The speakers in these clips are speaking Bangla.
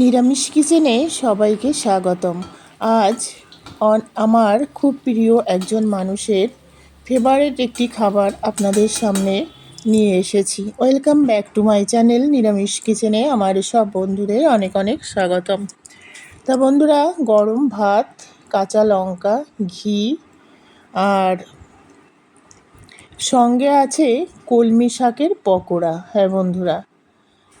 নিরামিষ কিচেনে সবাইকে স্বাগতম। আজ আমার খুব প্রিয় একজন মানুষের ফেভারেট একটি খাবার আপনাদের সামনে নিয়ে এসেছি। Welcome back to my channel নিরামিষ কিচেনে আমার সব বন্ধুদের অনেক অনেক স্বাগতম। তা বন্ধুরা, গরম ভাত, কাঁচা লঙ্কা, ঘি আর সঙ্গে আছে কলমি শাকের পকোড়া। হ্যাঁ বন্ধুরা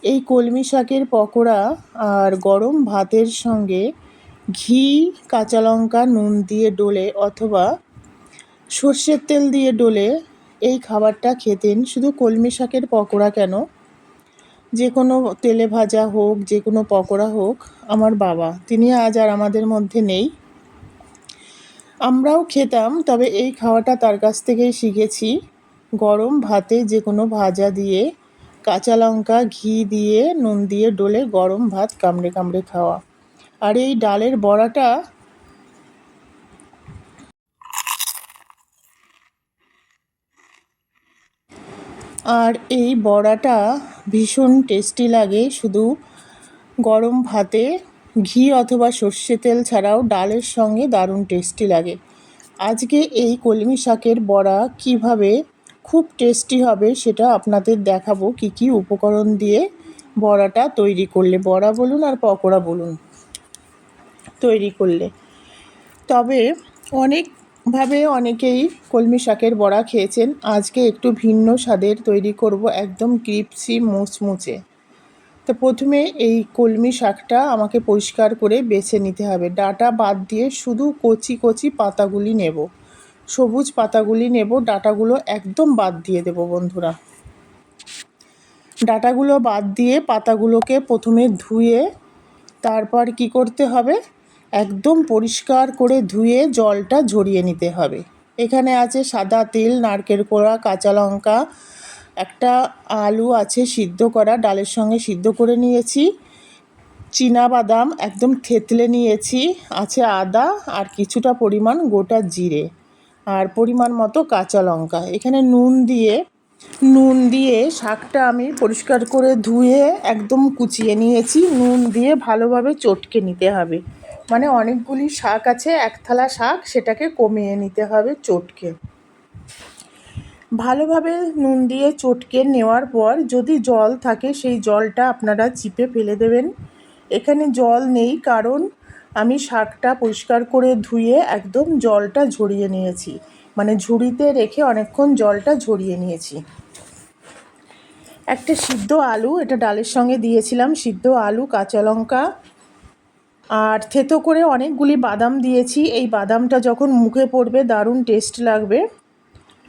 এই কলমি শাকের পকোড়া আর গরম ভাতের সঙ্গে ঘি, কাঁচা লঙ্কা, নুন দিয়ে ডলে অথবা সর্ষের তেল দিয়ে ডলে এই খাবারটা খেতেন। শুধু কলমি শাকের পকোড়া কেন? যে কোনো তেলে ভাজা হোক, যে কোনো পকোড়া হোক, আমার বাবা। তিনি আজ আর আমাদের মধ্যে নেই। আমরাও খেতাম, তবে এই খাওয়াটা তার কাছ থেকেই শিখেছি। গরম ভাতে যে কোনো ভাজা দিয়ে কাঁচা লঙ্কা, ঘি দিয়ে, নুন দিয়ে ডলে গরম ভাত কামড়ে কামড়ে খাওয়া। আর এই ডালের বড়াটা আর এই বড়াটা ভীষণ টেস্টি লাগে। শুধু গরম ভাতে ঘি অথবা সর্ষে তেল ছাড়াও ডালের সঙ্গে দারুণ টেস্টি লাগে। আজকে এই কলমি শাকের বড়া কীভাবে খুব টেস্টি হবে, সেটা আপনাদের দেখাবো কি কি উপকরণ দিয়ে বড়াটা তৈরি করলে। বড়া বলুন আর পকোড়া বলুন তৈরি করলে। তবে অনেকভাবে অনেকেই কলমি শাকের বড়া খেয়েছেন। আজকে একটু ভিন্ন স্বাদের তৈরি করব একদম ক্রিপসি মুচমুচে। তো প্রথমে এই কলমি শাকটা আমাকে পরিষ্কার করে বেছে নিতে হবে। ডাটা বাদ দিয়ে শুধু কচি কচি পাতাগুলি নেব। সবুজ পাতাগুলি নেব, ডাটাগুলো একদম বাদ দিয়ে দেব বন্ধুরা। ডাটাগুলো বাদ দিয়ে পাতাগুলোকে প্রথমে ধুয়ে তারপর কি করতে হবে? একদম পরিষ্কার করে ধুয়ে জলটা ঝরিয়ে নিতে হবে। এখানে আছে সাদা তিল, নারকেল কোড়া, কাঁচা লঙ্কা, একটা আলু আছে সিদ্ধ করা, ডালের সঙ্গে সিদ্ধ করে নিয়েছি। বাদাম একদম থেতলে নিয়েছি, আছে আদা আর কিছুটা পরিমাণ গোটা জিরে। আর পরিমাণ মতো কাঁচা লঙ্কা। এখানে নুন দিয়ে নুন দিয়ে শাকটা আমি পরিষ্কার করে ধুয়ে একদম কুচিয়ে নিয়েছি। নুন দিয়ে ভালোভাবে চটকে নিতে হবে। মানে অনেকগুলি শাক আছে এক থালা শাক, সেটাকে কমিয়ে নিতে হবে চটকে। ভালোভাবে নুন দিয়ে চটকে নেওয়ার পর যদি জল থাকে, সেই জলটা আপনারা চিপে ফেলে দেবেন। এখানে জল নেই কারণ আমি শাকটা পরিষ্কার করে ধুয়ে একদম জলটা ঝরিয়ে নিয়েছি। মানে ঝুড়িতে রেখে অনেকক্ষণ জলটা ঝরিয়ে নিয়েছি। একটা সিদ্ধ আলু, এটা ডালের সঙ্গে দিয়েছিলাম, সিদ্ধ আলু, কাঁচা লঙ্কা, আর থেতো করে অনেকগুলি বাদাম দিয়েছি। এই বাদামটা যখন মুখে পড়বে, দারুণ টেস্ট লাগবে।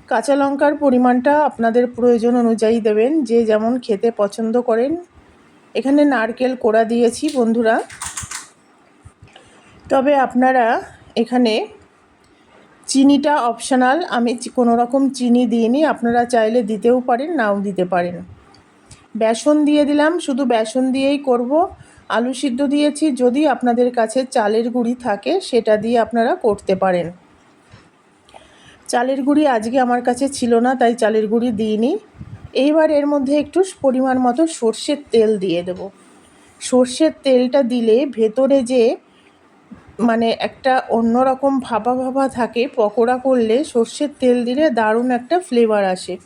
কাঁচা লঙ্কার পরিমাণটা আপনাদের প্রয়োজন অনুযায়ী দেবেন। যে যেমন খেতে পছন্দ করেন। এখানে নারকেল কোড়া দিয়েছি, বন্ধুরা। তবে আপনারা এখানে চিনিটা অপশনাল আমি কোনো রকম চিনি দিইনি, আপনারা চাইলে দিতেও পারেন, নাও দিতে পারেন। বেসন দিয়ে দিলাম, শুধু বেসন দিয়েই করব। আলু সিদ্ধ দিয়েছি, যদি আপনাদের কাছে চালের গুঁড়ি থাকে, সেটা দিয়ে আপনারা করতে পারেন। চালের গুঁড়ি আজকে আমার কাছে ছিল না, তাই চালের গুঁড়ি দিইনি। এইবার এর মধ্যে একটু পরিমাণ মতো সর্ষের তেল দিয়ে দেব। সর্ষের তেলটা দিলে ভেতরে যে মানে একটা অন্যরকম ভাপা ভাপা থাকে। পকোড়া করলে সর্ষের তেল দিলে দারুণ একটা ফ্লেভার আসে।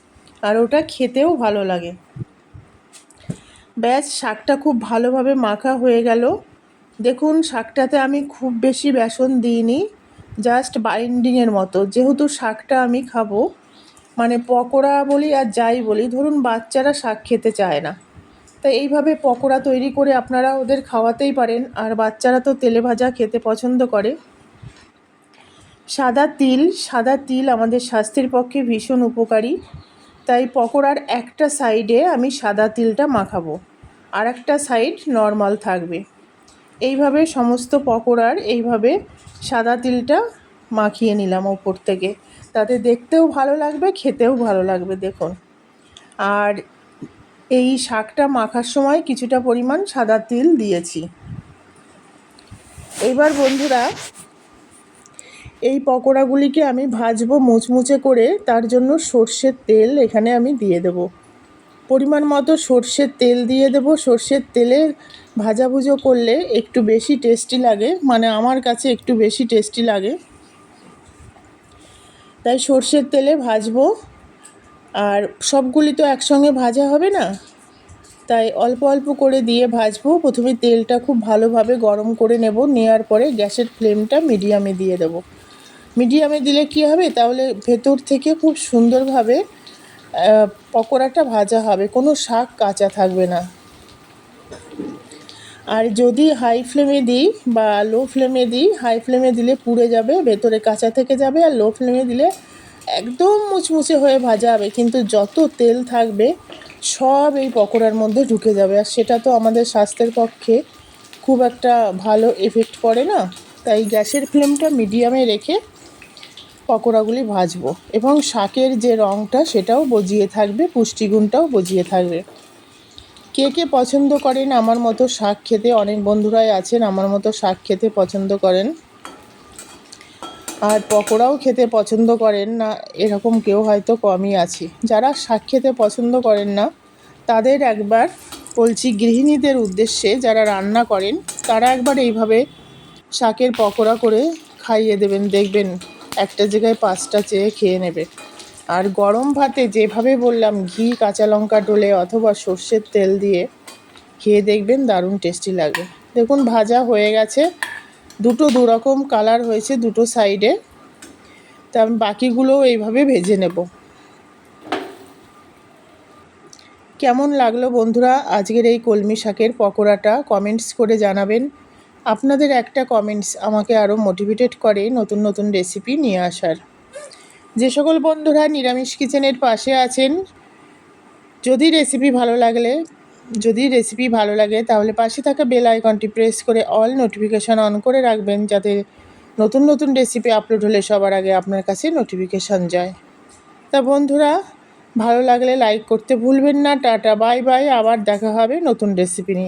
আর ওটা খেতেও ভালো লাগে। ব্যাস, শাকটা খুব ভালোভাবে মাখা হয়ে গেল। দেখুন, শাকটাতে আমি খুব বেশি বেসন দিইনি জাস্ট বাইন্ডিংয়ের মতো। যেহেতু শাকটা আমি খাব মানে পকোড়া বলি আর যাই বলি, ধরুন বাচ্চারা শাক খেতে চায় না। তাই এইভাবে পকোড়া তৈরি করে আপনারা ওদের খাওয়াতেই পারেন। আর বাচ্চারা তো তেলে ভাজা খেতে পছন্দ করে। সাদা তিল সাদা তিল আমাদের স্বাস্থ্যের পক্ষে ভীষণ উপকারী। তাই পকোড়ার একটা সাইডে আমি সাদা তিলটা মাখাবো। আর একটা সাইড নর্মাল থাকবে। এইভাবে সমস্ত পকোড়ার এইভাবে সাদা তিলটা মাখিয়ে নিলাম ওপর থেকে। তাতে দেখতেও ভালো লাগবে, খেতেও ভালো লাগবে, দেখুন। আর এই শাকটা মাখার সময় কিছুটা পরিমাণ সাদা তিল দিয়েছি। এবার বন্ধুরা, এই পকোড়াগুলিকে আমি ভাজবো মুচমুচে করে, তার জন্য সর্ষের তেল এখানে আমি দিয়ে দেব। পরিমাণ মতো সর্ষের তেল দিয়ে দেবো। সর্ষের তেলে ভাজাভুজো করলে একটু বেশি টেস্টি লাগে মানে আমার কাছে একটু বেশি টেস্টি লাগে। তাই সর্ষের তেলে ভাজবো। আর সবগুলি তো একসঙ্গে ভাজা হবে না? তাই অল্প অল্প করে দিয়ে ভাজবো। প্রথমে তেলটা খুব ভালোভাবে গরম করে নেব। নেওয়ার পরে গ্যাসের ফ্লেমটা মিডিয়ামে দিয়ে দেবো। মিডিয়ামে দিলে কি হবে? তাহলে ভেতর থেকে খুব সুন্দরভাবে পকোড়াটা ভাজা হবে। কোনো শাক কাঁচা থাকবে না। আর যদি হাই ফ্লেমে দিই বা লো ফ্লেমে দিই, হাই ফ্লেমে দিলে পুড়ে যাবে, ভেতরে কাঁচা থেকে যাবে, আর লো ফ্লেমে দিলে একদম মুচমুচে হয়ে ভাজা হবে কিন্তু যত তেল থাকবে, সব এই পকোড়ার মধ্যে ঢুকে যাবে। আর সেটা তো আমাদের স্বাস্থ্যের পক্ষে খুব একটা ভালো এফেক্ট পড়ে না। তাই গ্যাসের ফ্লেমটা মিডিয়ামে রেখে পকোড়াগুলি ভাজবো। এবং শাকের যে রঙটা সেটাও বজিয়ে থাকবে, পুষ্টিগুণটাও বজিয়ে থাকবে। কে কে পছন্দ করেন? আমার মতো শাক খেতে অনেক বন্ধুরাই আছেন, আমার মতো শাক খেতে পছন্দ করেন। আর পকোড়াও খেতে পছন্দ করেন না, এরকম কেউ হয়তো কমই আছে। যারা শাক খেতে পছন্দ করেন না, তাদের একবার বলছি গৃহিণীদের উদ্দেশ্যে যারা রান্না করেন, তারা একবার এইভাবে শাকের পকোড়া করে খাইয়ে দেবেন, দেখবেন একটা জায়গায় পাঁচটা চেয়ে খেয়ে নেবে। আর গরম ভাতে যেভাবে বললাম, ঘি, কাঁচা লঙ্কা ডলে অথবা সর্ষের তেল দিয়ে খেয়ে দেখবেন দারুণ টেস্টি লাগবে। দেখুন, ভাজা হয়ে গেছে। দুটো দুরকম কালার হয়েছে দুটো সাইডে। তা আমি বাকিগুলোও এইভাবে ভেজে নেব। কেমন লাগল বন্ধুরা আজকের এই কলমি শাকের পকোড়াটা? কমেন্টস করে জানাবেন। আপনাদের একটা কমেন্টস আমাকে আরও মোটিভেটেড করে নতুন নতুন রেসিপি নিয়ে আসার। যে সকল বন্ধুরা নিরামিষ কিচেনের পাশে আছেন, যদি রেসিপি ভালো লাগলে যদি রেসিপি ভালো লাগে, তাহলে পাশে থাকা বেল আইকনটি প্রেস করে অল নোটিফিকেশান অন করে রাখবেন, যাতে নতুন নতুন রেসিপি আপলোড হলে সবার আগে আপনার কাছে নোটিফিকেশান যায়। তা বন্ধুরা, ভালো লাগলে লাইক করতে ভুলবেন না, টাটা বাই বাই আবার দেখা হবে নতুন রেসিপি নিয়ে।